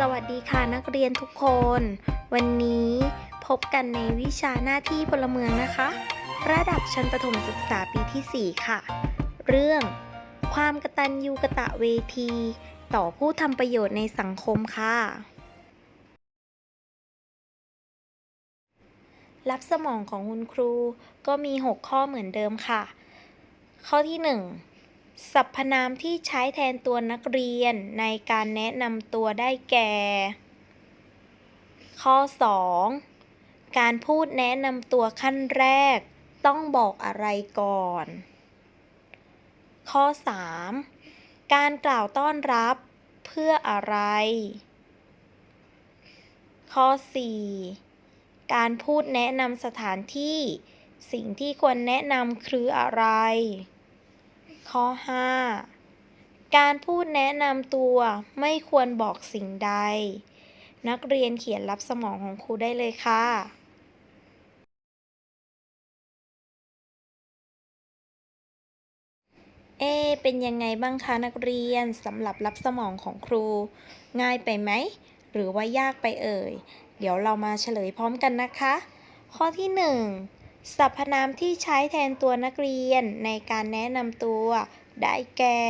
สวัสดีค่ะนักเรียนทุกคน วันนี้พบกันในวิชาหน้าที่พลเมืองนะคะ ระดับชั้นประถมศึกษาปีที่ 4 ค่ะ เรื่อง ความกตัญญูกะตะเวที ต่อผู้ทำประโยชน์ในสังคมค่ะ รับสมองของคุณครูก็มี 6 ข้อเหมือนเดิมค่ะ ข้อที่ 1 สรรพนามที่ใช้แทนตัวนักเรียนในการแนะนำตัวได้แก่ ข้อ 2 การพูดแนะนำตัวขั้นแรก ต้องบอกอะไรก่อน ข้อ 3 การกล่าวต้อนรับเพื่ออะไร ข้อ 4 การพูดแนะนำสถานที่ สิ่งที่ควรแนะนำคืออะไร ข้อ 5 การพูดแนะนำตัวไม่ควรบอกสิ่งใด นักเรียนเขียนรับสมองของครูได้เลยค่ะเอเป็นยังไงบ้างคะนักเรียนสำหรับรับสมองของครู ง่ายไปไหม หรือว่ายากไปเอ่ย เดี๋ยวเรามาเฉลยพร้อมกันนะคะ ข้อที่ 1 สรรพนามที่ใช้แทนตัวนักเรียนในการแนะนำตัว ได้แก่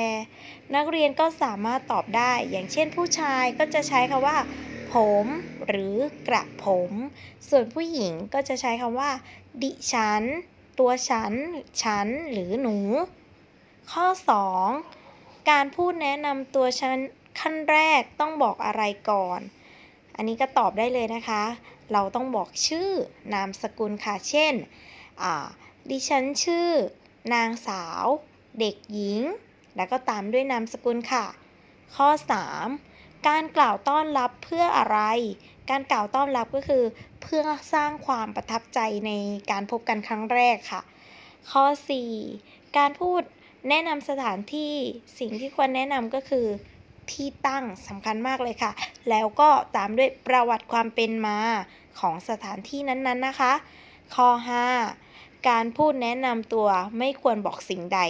นักเรียนก็สามารถตอบได้ อย่างเช่นผู้ชายก็จะใช้คำว่า ผม หรือกระผม ส่วนผู้หญิงก็จะใช้คำว่า ดิฉัน ตัวฉัน ฉัน หรือหนู ข้อ 2 การพูดแนะนำตัวฉันขั้นแรกต้องบอกอะไรก่อน อันนี้ก็ตอบได้เลยนะคะ เราต้องบอกชื่อนามสกุลค่ะ เช่น ดิฉันชื่อนางสาว เด็กหญิง แล้วก็ตามด้วยนามสกุลค่ะ ข้อ 3 การกล่าวต้อนรับเพื่ออะไร การกล่าวต้อนรับก็คือ เพื่อสร้างความประทับใจในการพบกันครั้งแรกค่ะ ข้อ 4 การพูดแนะนำสถานที่สิ่งที่ควรแนะนำก็คือที่ตั้งสำคัญมากเลยค่ะ แล้วก็ตามด้วยประวัติความเป็นมา ของสถานที่นั้นๆนะคะ ข้อ 5 การพูดแนะนำตัวไม่ควรบอกสิ่งใด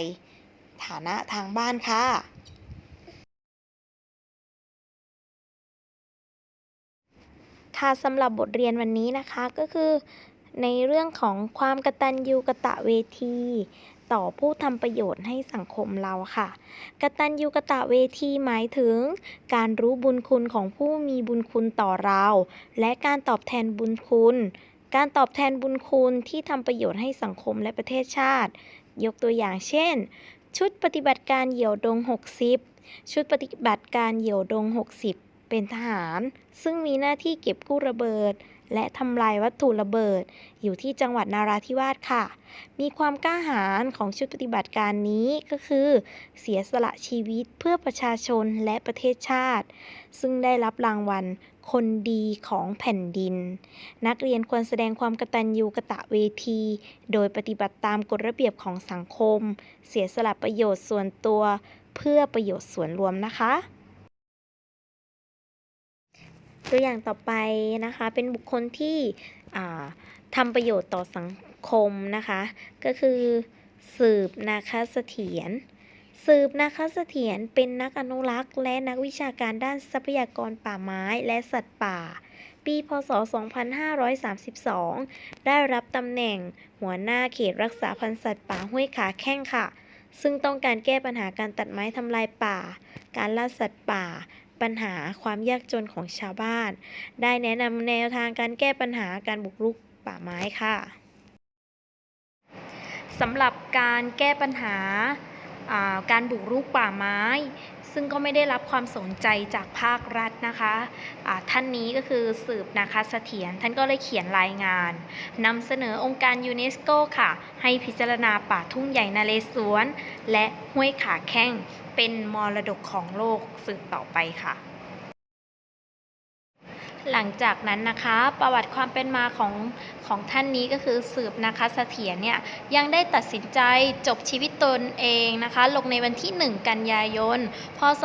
ฐานะทางบ้านค่ะ ค่ะสำหรับบทเรียนวันนี้นะคะก็คือ ในเรื่องของความกตัญญูกะตะเวที ต่อผู้ทำประโยชน์ให้สังคมเราค่ะ กตัญญูกะตะเวทีหมายถึง การรู้บุญคุณของผู้มีบุญคุณต่อเรา และการตอบแทนบุญคุณ การตอบแทนบุญคุณที่ทำประโยชน์ให้สังคมและประเทศชาติ ยกตัวอย่างเช่น ชุดปฏิบัติการเหยี่ยวดง 60 ชุดปฏิบัติการเหยี่ยวดง 60 เป็นทหาร ซึ่งมีหน้าที่เก็บกู้ระเบิด และทำลายวัตถุระเบิด อยู่ที่จังหวัดนาราธิวาสค่ะ มีความกล้าหาญของชุดปฏิบัติการนี้ก็คือ เสียสละชีวิตเพื่อประชาชนและประเทศชาติ ซึ่งได้รับรางวัลคนดีของแผ่นดิน นักเรียนควรแสดงความกตัญญูกะตะเวที โดยปฏิบัติตามกฎระเบียบของสังคม เสียสละประโยชน์ส่วนตัว เพื่อประโยชน์ส่วนรวมนะคะ ตัวอย่างต่อไปนะคะ เป็นบุคคลที่ทำประโยชน์ต่อสังคมนะคะ ก็คือสืบนาคเสถียรสืบนาคเสถียรเป็นนักอนุรักษ์และนักวิชาการด้านทรัพยากรป่าไม้และสัตว์ป่า ปีพศ 2532 ได้รับตำแหน่งหัวหน้าเขตรักษาพันธุ์สัตว์ป่าห้วยขาแข้งค่ะ ซึ่งต้องการแก้ปัญหาการตัดไม้ทำลายป่า การล่าสัตว์ป่า ปัญหาความยากจนของชาวบ้าน ได้แนะนำแนวทางการแก้ปัญหาการบุกรุกป่าไม้ค่ะสำหรับการแก้ปัญหาาการบุกรุกป่าไม้ ซึ่งก็ไม่ได้รับความสนใจจากภาครัฐนะคะะท่านนี้ก็คือสืบนาคเสถียรท่านก็เลยเขียนรายงานนำเสนอองค์การยูเนสโกค่ะ ให้พิจารณาป่าทุ่งใหญ่นาเลสวน และห้วยขาแข้ง เป็นมรดกของโลกสืบต่อไปค่ะ หลังจากนั้นนะคะประวัติความเป็นมาของของท่านนี้ก็คือสืบนะคะเสถียรเนี่ยยังได้ตัดสินใจจบชีวิตตนเองนะคะลงในวันที่ 1 กันยายน พศ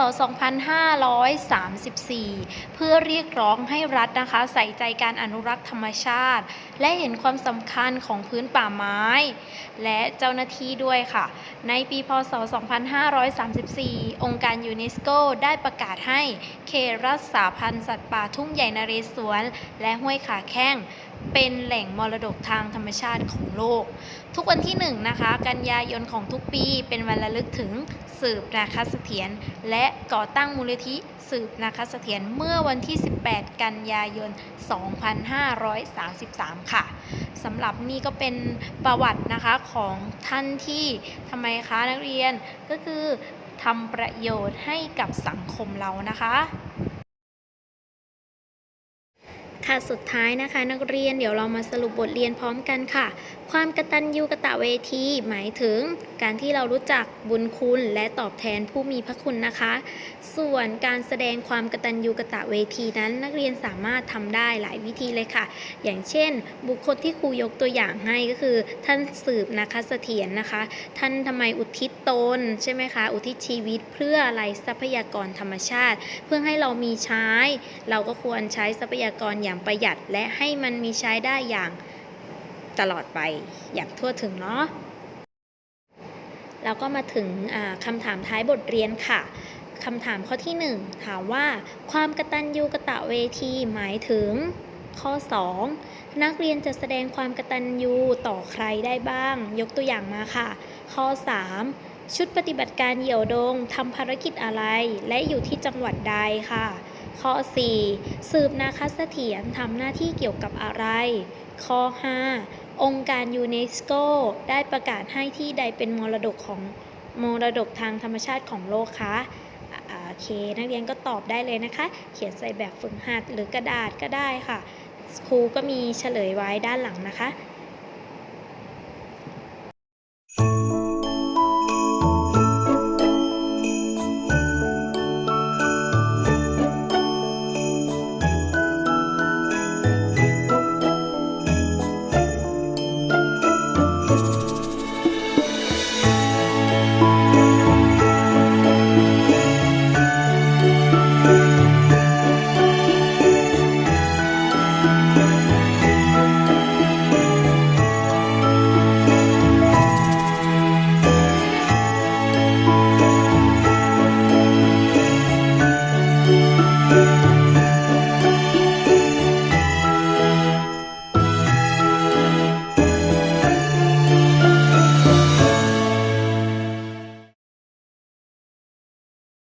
2534 เพื่อเรียกร้องให้รัฐนะคะใส่ใจการอนุรักษ์ธรรมชาติ และเห็นความสำคัญของพื้นป่าไม้ และเจ้าหน้าที่ด้วยค่ะ ในปีพศ 2534 องค์การยูเนสโกได้ประกาศให้เขตรักษาพันธุ์สัตว์ป่าทุ่งใหญ่นเรศวรและห้วยขาแข้ง เป็นแหล่งมรดกทางธรรมชาติของโลก ทุกวันที่1นะคะ กันยายนของทุกปี เป็นวันระลึกถึงสืบนาคเสถียรและก่อตั้งมูลนิธิสืบนาคเสถียรเมื่อวันที่ 18 กันยายน 2533 ค่ะสำหรับนี่ก็เป็นประวัตินะคะของท่านที่ทำไมคะนักเรียนก็คือทำประโยชน์ให้กับสังคมเรานะคะ ค่ะสุดท้ายนะคะ นักเรียนเดี๋ยวเรามาสรุปบทเรียนพร้อมกันค่ะ ความกตัญญูกะตะเวที หมายถึงการที่เรารู้จักบุญคุณและตอบแทนผู้มีพระคุณนะคะ ส่วนการแสดงความกตัญญูกะตะเวทีนั้น นักเรียนสามารถทำได้หลายวิธีเลยค่ะ อย่างเช่น บุคคลที่ครูยกตัวอย่างให้ก็คือ ท่านสืบนะคะเสถียรนะคะ ท่านทำไมอุทิศตนใช่ไหมคะอุทิศชีวิตเพื่ออะไรทรัพยากรธรรมชาติ เพื่อให้เรามีใช้ เราก็ควรใช้ทรัพยากรอย่างประหยัดและให้มันมีใช้ได้อย่างตลอดไปอย่างทั่วถึงเนาะแล้วก็มาถึงคำถามท้ายบทเรียนค่ะคำถามข้อที่ 1 ถามว่า ความกระตัญญูกระตะเวทีหมายถึง ข้อ 2 นักเรียนจะแสดงความกระตัญญูต่อใครได้บ้าง ยกตัวอย่างมาค่ะ ข้อ 3 ชุดปฏิบัติการเหี่ยวดงทำภารกิจอะไร และอยู่ที่จังหวัดใดค่ะ ข้อ 4 สืบนาคเสถียรทำหน้าที่เกี่ยวกับอะไร ข้อ 5 องค์การยูเนสโกได้ประกาศให้ที่ใดเป็นมรดกของมรดกทางธรรมชาติของโลกคะอ่าโอเค นักเรียนก็ตอบได้เลยนะคะ เขียนใส่แบบฝึกหัดหรือกระดาษก็ได้ค่ะ ครูก็มีเฉลยไว้ด้านหลังนะคะ